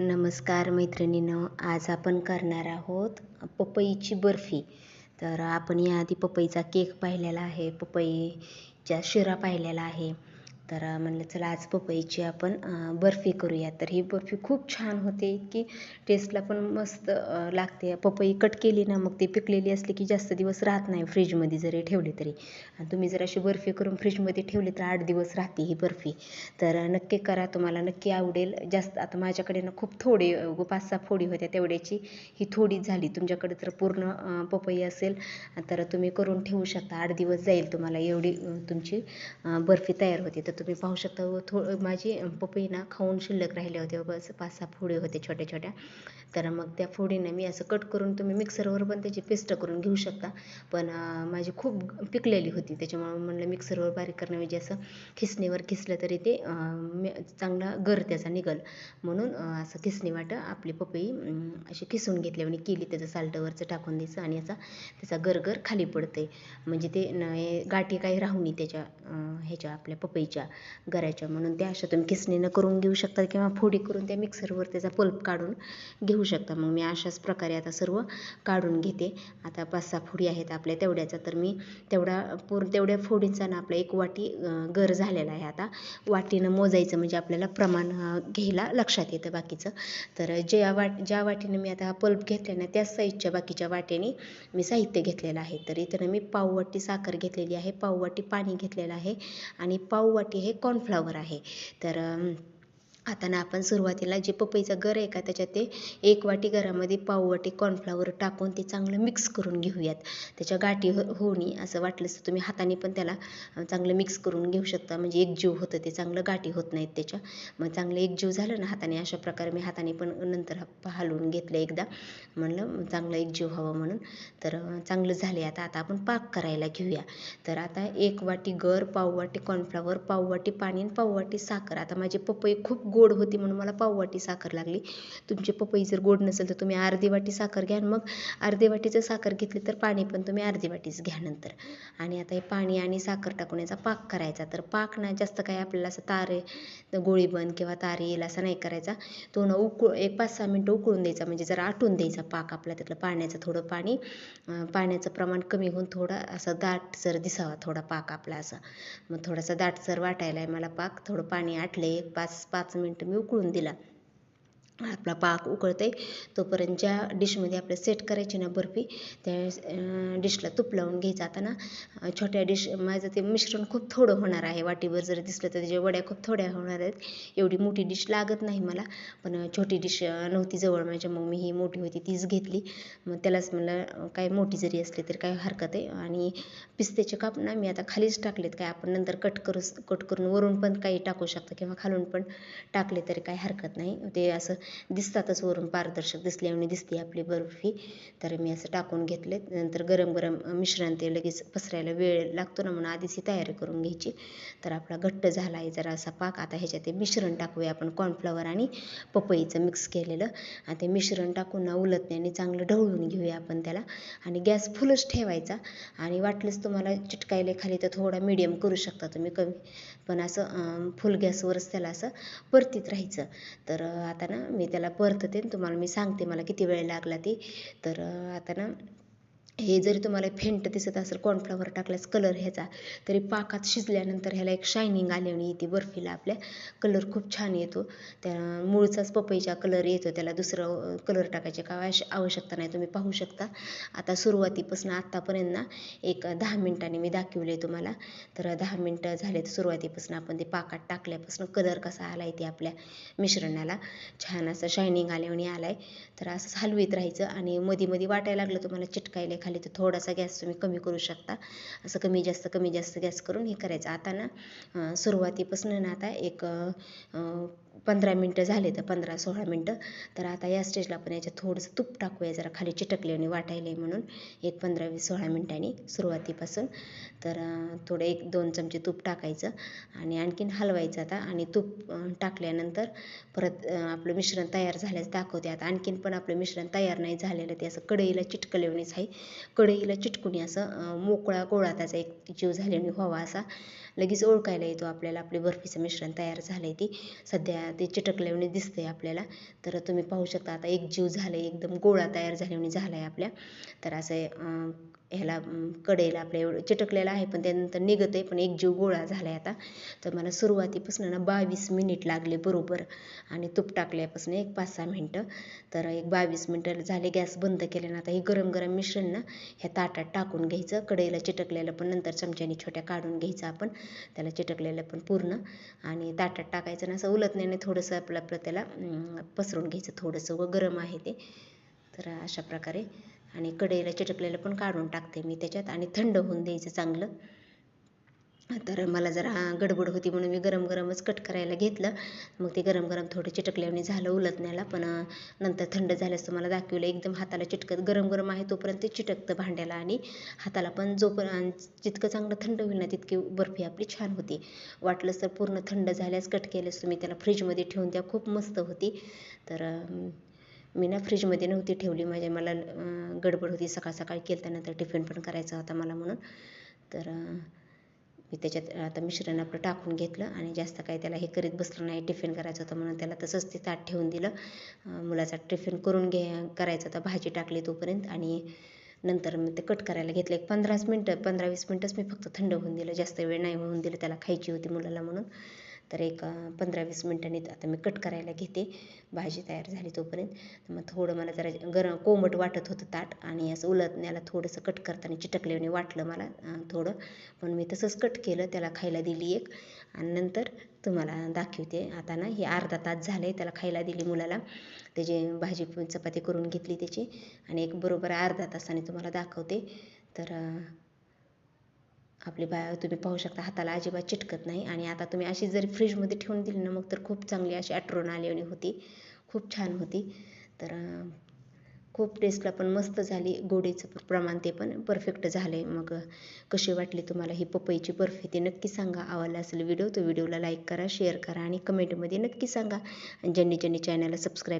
नमस्कार मैत्रिणीनं आज आपण करणार आहोत पपईची बर्फी. तर आपण याआधी पपईचा केक पाहिलेला आहे पपईच्या शिरा पाहिलेला आहे. तर म्हणलं चला आज पपईची आपण बर्फी करूया. तर ही बर्फी खूप छान होते. की टेस्टला पण मस्त लागते. पपई कट केली ना मग ती पिकलेली असली की जास्त दिवस राहत नाही फ्रीजमध्ये जरी ठेवली तरी. आणि तुम्ही जर अशी बर्फी करून फ्रीजमध्ये ठेवली तर आठ दिवस राहते ही बर्फी. तर नक्की करा. तुम्हाला नक्की आवडेल. जास्त आता माझ्याकडे ना खूप थोडी पाच सहा फोडी होत्या तेवढ्याची. ही थोडी झाली. तुमच्याकडे तर पूर्ण पपई असेल. तर तुम्ही करून ठेवू शकता. आठ दिवस जाईल तुम्हाला एवढी तुमची बर्फी तयार होते. तर तुम्ही पाहू शकता व थो माझी पपई ना खाऊन शिल्लक राहिले होते बस पाच सहा फोडी होते छोट्या छोट्या तर मग त्या फोडीनं मी असं कट करून तुम्ही मिक्सरवर पण त्याची पेस्ट करून घेऊ शकता. पण माझी खूप पिकलेली होती त्याच्यामुळे म्हणलं मिक्सरवर बारीक करण्याऐवजी म्हणजे असं खिसणीवर खिसलं तरी ते चांगला गर त्याचा निघल. म्हणून असं खिसणी वाटं आपली पपई अशी खिसून घेतल्याने केली त्याचं साल्टवरचं टाकून द्यायचं आणि याचा त्याचा गरगर खाली पडते म्हणजे ते गाठी काही राहू नये त्याच्या ह्याच्या आपल्या पपईच्या. गऱ्याच्या म्हणून त्या अशा तुम्ही किसणीनं करून घेऊ शकता किंवा फोडी करून त्या मिक्सरवर त्याचा पल्प काढून घेऊ शकता. मग मी अशाच प्रकारे आता सर्व काढून घेते. आता पाच सहा फोडी आहेत आपल्या तेवढ्याचा तर मी तेवढा पूर्ण तेवढ्या फोडींचा ना आपला एक वाटी गर झालेला आहे आता. वाटीनं मोजायचं म्हणजे आपल्याला प्रमाण घ्यायला लक्षात येतं बाकीचं. तर ज्या वाट ज्या वाटीनं मी आता पल्प घेतला ना त्याच साईजच्या बाकीच्या वाट्याने मी साहित्य घेतलेलं आहे. तर इथं मी पाववाटी साखर घेतलेली आहे पाववाटी पाणी घेतलेलं आहे आणि पाववाटी की हे कॉर्नफ्लॉवर आहे. तर आता ना आपण सुरुवातीला जे पपईचं गर आहे का त्याच्यात ते एक वाटी गरामध्ये पाववाटी कॉर्नफ्लावर टाकून ते चांगलं मिक्स करून घेऊयात. त्याच्या गाठी हो होणी असं वाटलं तर तुम्ही हाताने पण त्याला चांगलं मिक्स करून घेऊ शकता. म्हणजे एकजीव होतं ते चांगलं गाठी होत नाहीत त्याच्या. मग चांगलं एकजीव झालं ना हाताने अशा प्रकारे मी हाताने पण नंतर हलवून घेतलं एकदा. म्हणलं चांगलं एकजीव हवा म्हणून. तर चांगलं झाले आता. आता आपण पाक करायला घेऊया. तर आता एक वाटी गर पाववाटी कॉर्नफ्लावर पाववाटी पाणी आणि पाववाटी साखर. आता माझी पपई खूप गोड होती म्हणून मला पाववाटी साखर लागली. तुमची पपई जर गोड नसेल तर तुम्ही अर्धी वाटी साखर घ्या. मग अर्धी वाटीचं साखर घेतली तर पाणी पण तुम्ही अर्धी वाटीच घ्या नंतर. आणि आता हे पाणी आणि साखर टाकून याचा पाक करायचा. तर पाक ना जास्त काय आपल्याला असं तारे गोळी बंद किंवा तारे येईल असा नाही करायचा. तो ना उकळ एक पाच सहा मिनटं उकळून द्यायचा. म्हणजे जरा आटून द्यायचा पाक आपला त्यातलं पाण्याचं थोडं पाणी. पाण्याचं प्रमाण कमी होऊन थोडा असं दाट जर दिसावा थोडा पाक आपला असा. मग थोडासा दाटसर वाटायला आहे मला पाक. थोडं पाणी आटलं एक पाच पाच मिनटं मी उकळून दिला आपला पाक उकळते तोपर्यंत ज्या डिशमध्ये आपल्या सेट करायची ना बर्फी त्या डिशला तूप लावून घ्यायचं आता ना. छोट्या डिश माझं ते मिश्रण खूप थोडं होणार आहे वाटीवर जर दिसलं तर त्याच्या वड्या खूप थोड्या होणार आहेत. एवढी मोठी डिश लागत नाही मला पण छोटी डिश नव्हती जवळ माझ्या मग मी ही मोठी होती तीच घेतली. मग त्यालाच मला काय मोठी जरी असली तरी काय हरकत आहे. आणि पिस्त्याचे काप ना मी आता खालीच टाकलेत काय आपण नंतर कट करू कट करून वरून पण काही टाकू शकतो किंवा खालून पण टाकले तरी काय हरकत नाही. ते असं दिसतातच वरून पारदर्शक दिसल्यामुळे दिसते आपली बर्फी. तर मी असं टाकून घेतले. नंतर गरम गरम मिश्रण ते लगेच पसरायला वेळ लागतो ना म्हणून आधीच ही तयारी करून घ्यायची. तर आपला घट्ट झाला आहे जरा असा पाक. आता ह्याच्यात ते मिश्रण टाकूया आपण. कॉर्नफ्लॉवर आणि पपईचं मिक्स केलेलं. आणि ते मिश्रण टाकून ना उलटण्याने चांगलं ढवळून घेऊया आपण त्याला. आणि गॅस फुलच ठेवायचा. आणि वाटलंच तुम्हाला चिटकायला खाली तर थोडा मिडियम करू शकता तुम्ही कमी. पण असं फुल गॅसवरच त्याला असं परतीत राहायचं. तर आता ना मी त्याला परतते तुम्हाला मी सांगते मला किती वेळ लागला ती. तर आता ना हे जरी तुम्हाला फेंट दिसत असेल कॉर्नफ्लॉवर टाकल्यास कलर ह्याचा तरी पाकात शिजल्यानंतर ह्याला एक शायनिंग आल्याने येते बर्फीला आपल्या. कलर खूप छान येतो. त्या मूळचाच पपईचा कलर येतो त्याला दुसरं कलर टाकायचे काय आवश्यकता नाही तुम्ही पाहू शकता. आता सुरुवातीपासून आत्तापर्यंत ना एक दहा मिनटाने मी दाखवले तुम्हाला. तर दहा मिनटं झाले तर सुरुवातीपासून आपण ते पाकात टाकल्यापासून कलर कसा आला आहे ते आपल्या मिश्रणाला. छान असं शायनिंग आल्याने आला आहे तर असंच हलवीत राहायचं आणि मध्ये मध्ये वाटायला लागलं तुम्हाला चिटकायला खाली तर थोडासा गॅस तुम्ही कमी करू शकता. असं कमी जास्त कमी जास्त गॅस करून हे करायचं. आता ना सुरुवातीपासून ना आता एक पंधरा मिनटं झाले तर पंधरा सोळा मिनटं. तर आता या स्टेजला आपण याच्यात थोडंसं तूप टाकूया जरा खाली चिटकले आणि वाटायले म्हणून. एक पंधरा वीस सोळा मिनटांनी सुरुवातीपासून. तर थोडं एक दोन चमचे तूप टाकायचं आणि आणखीन हलवायचं आता. आणि तूप टाकल्यानंतर परत आपलं मिश्रण तयार झाल्यास दाखवते आता. आणखीन पण आपलं मिश्रण तयार नाही झालेलं ते असं कढईला चिटकलेवणीच आहे. कढईला चिटकुणी असं मोकळा गोळा त्याचा एक जीव झाल्याने व्हावा असा. लगेच ओळखायला येतो आपल्याला. आपली बर्फीचं मिश्रण तयार झालं आहे ती. सध्या ते चिटकल्याने दिसतंय आपल्याला. तर तुम्ही पाहू शकता आता एक जीव झालं एकदम गोळा तयार झाल्याने झाला आहे आपल्या. तर असं अं, ह्याला अं, कढईला आपल्या एवढं चिटकलेलं आहे पण त्यानंतर निघत आहे पण एक जीव गोळा झाला आहे आता. तर मला सुरुवातीपासून ना बावीस मिनिट लागले बरोबर आणि तूप टाकल्यापासून एक पाच सहा मिनटं. तर एक बावीस मिनटं झाले गॅस बंद केल्यानं आता हे गरम गरम मिश्रण ना ह्या ताटात टाकून घ्यायचं. कढईला चिटकलेलं पण नंतर चमच्याने छोट्या काढून घ्यायचं आपण. त्याला चिटकलेलं पण पूर्ण. आणि ताटात टाकायचं ना असं उलटण्याने थोडंसं आपलं आपलं त्याला पसरून घ्यायचं. थोडंसं व गरम आहे ते. तर अशा प्रकारे आणि कढईला चिटकलेलं पण काढून टाकते मी त्याच्यात आणि थंड होऊन द्यायचं चांगलं. तर मला जरा गडबड होती म्हणून मी गरम गरमच कट करायला घेतलं. मग ते गरम गरम थोडं चिटकल्याने झालं उलटण्याला पण नंतर थंड झाल्यास तुम्हाला दाखवलं. एकदम हाताला चिटकत गरम गरम आहे तोपर्यंत ते चिटकतं भांड्याला आणि हाताला पण जोपर्यंत जितकं चांगलं थंड होईल ना तितकी बर्फी आपली छान होती. वाटलंच तर पूर्ण थंड झाल्यास कट केल्यास तुम्ही त्याला फ्रीजमध्ये ठेवून द्या खूप मस्त होती. तर मी ना फ्रीजमध्ये नव्हती ठेवली. माझ्या मला गडबड होती. सकाळ सकाळी केलं त्यानंतर टिफिन पण करायचा होता मला म्हणून. तर मी त्याच्यात आता मिश्रण आपलं टाकून घेतलं आणि जास्त काही त्याला हे करीत बसलं नाही. टिफिन करायचं होतं म्हणून त्याला तसंच ते ताट ठेवून दिलं. मुलाचा टिफिन करून घे करायचं होता. भाजी टाकली तोपर्यंत आणि नंतर मी ते कट करायला घेतलं. एक पंधराच मिनटं पंधरा वीस मिनटंच मी फक्त थंड होऊन दिलं. जास्त वेळ नाही होऊन दिलं. त्याला खायची होती मुलाला म्हणून. तर एक पंधरा वीस मिनटांनी आता मी कट करायला घेते. भाजी तयार झाली तोपर्यंत. तर मग थोडं मला जरा गरम कोमट वाटत होतं ताट आणि असं उलटण्याला थोडंसं कट करताना चिटकल्याने वाटलं मला थोडं. पण मी तसंच कट केलं त्याला खायला दिली एक. आणि नंतर तुम्हाला दाखवते. आता ना हे अर्धा तास झालं आहे त्याला खायला दिली मुलाला. त्याची भाजी चपाती करून घेतली त्याची. आणि एक बरोबर अर्धा तासाने तुम्हाला दाखवते. तर आपली बाय तुम्ही पाहू शकता हाताला अजिबात चिटकत नाही. आणि आता तुम्ही अशी जरी फ्रीजमध्ये ठेवून दिली ना मग तर खूप चांगली अशी ॲट्रोन आल्याने होती. खूप छान होती. तर खूप टेस्टला पण मस्त झाली. गोडीचं प्रमाण ते पण परफेक्ट झालं आहे मग कशी वाटली तुम्हाला ही पपईची बर्फी ते नक्की सांगा. आवडला असेल व्हिडिओ तो व्हिडिओला लाईक करा शेअर करा आणि कमेंटमध्ये नक्की सांगा. आणि ज्यांनी ज्यांनी चॅनलला सबस्क्राईब